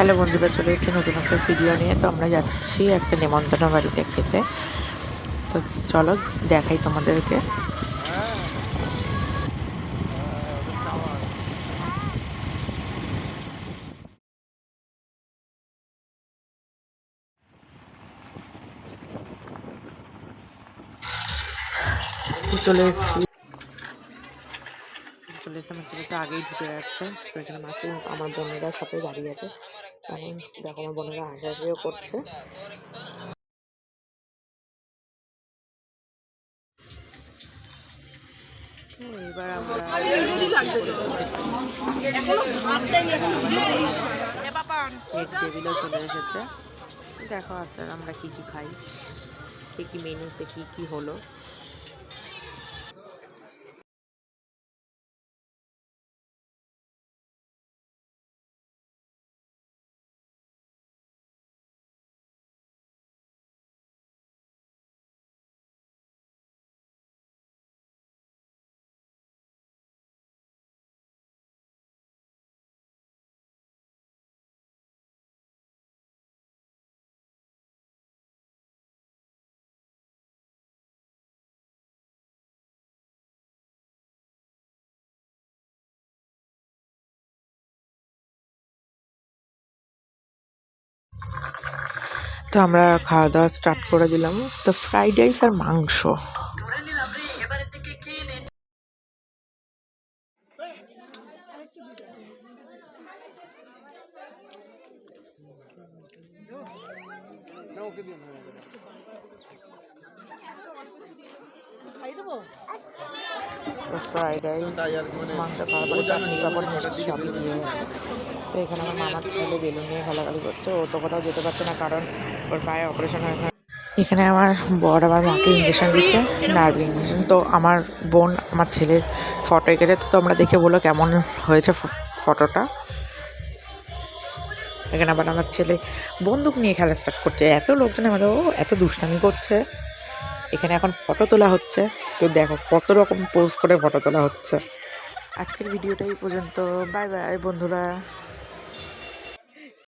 Hello বন্ধুরা চলে এসেছি নতুন একটা ভিডিও নিয়ে। তো আমরা যাচ্ছি একটা নেমন্তন্ন বাড়িতে খেতে তো চলো দেখাই তোমাদেরকে। চলে এসেছি। চলে এসে আমার ছেলে তো আগেই ঢুকে যাচ্ছে, তো এখানে আমার বোনেরা সাথে দাঁড়িয়ে আছে। এখন দেখো আমার বোনেরা হাসাহাসিও করছে। এবার আমরা এক টেবিলও চলে এসেছে। দেখো আসলে আমরা কি কি খাই? কি কি মেনুতে কি কি হলো? তো আমরা খাওয়া দাওয়া স্টার্ট করে দিলাম। তো ফ্রাইড রাইস আর মাংস। মাংস খাওয়ার পরে চাটনি, পাপড়, মিষ্টি সবই দিয়ে গেছে তো এখানে আমার মামার ছেলে বেলুন নিয়ে খেলাখালি করছে। ও তো কোথাও যেতে পারছে না কারণ ওর পায়ে অপারেশন হয়ে এখানে আমার বর আমার মাকে ইঞ্জেকশন দিচ্ছে নার্ভ ইঞ্জেকশন তো আমার বোন, আমার ছেলের ফটো এঁকেছে। তো তোমরা দেখে বলো কেমন হয়েছে ফটোটা এখানে আবার আমার ছেলে বন্দুক নিয়ে খেলা স্টার্ট করছে। এত লোকজন আমাদের, ও এত দুষ্টামি করছে। এখানে এখন ফটো তোলা হচ্ছে। তো দেখো কত রকম পোজ করে ফটো তোলা হচ্ছে। আজকের ভিডিওটা এই পর্যন্ত। বাই বাই বন্ধুরা।